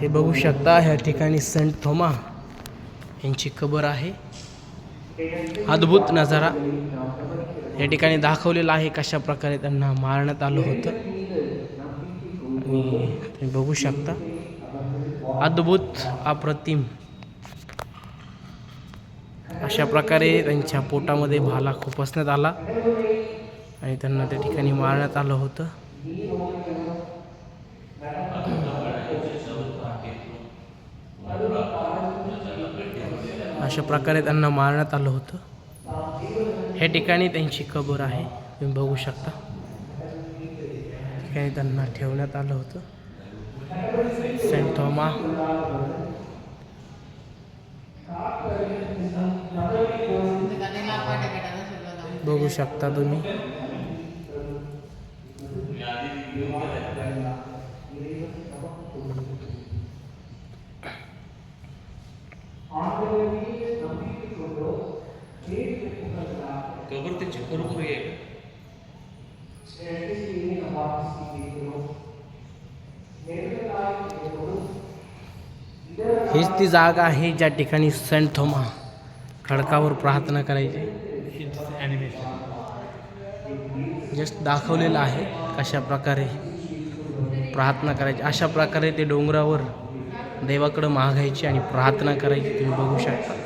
हे बघू शकता ह्या ठिकाणी संत थोमा यांची कबर आहे. अद्भुत नजारा. या ठिकाणी दाखवलेला आहे कशा प्रकारे त्यांना मारण्यात आलं होतं. आणि तुम्ही बघू शकता अद्भुत अप्रतिम अशा प्रकारे त्यांच्या पोटामध्ये भाला खुपसण्यात आला आणि त्यांना त्या ठिकाणी मारण्यात आलं होतं. अशा प्रकारे त्यांना मारण्यात आलं होतं. ह्या ठिकाणी त्यांची कबर आहे. तुम्ही बघू शकता. ठिकाणी त्यांना ठेवण्यात आलं होतं. सेंट थॉमा. बघू शकता तुम्ही. कबर त्यांची? हीच ती जागा आहे ज्या ठिकाणी सेंट थोमा खडकावर प्रार्थना करायची ॲनिमेशन जस्ट दाखवलेलं आहे कशा प्रकारे प्रार्थना करायची अशा प्रकारे ते डोंगरावर देवाकडं मागायची आणि प्रार्थना करायची तुम्ही बघू शकता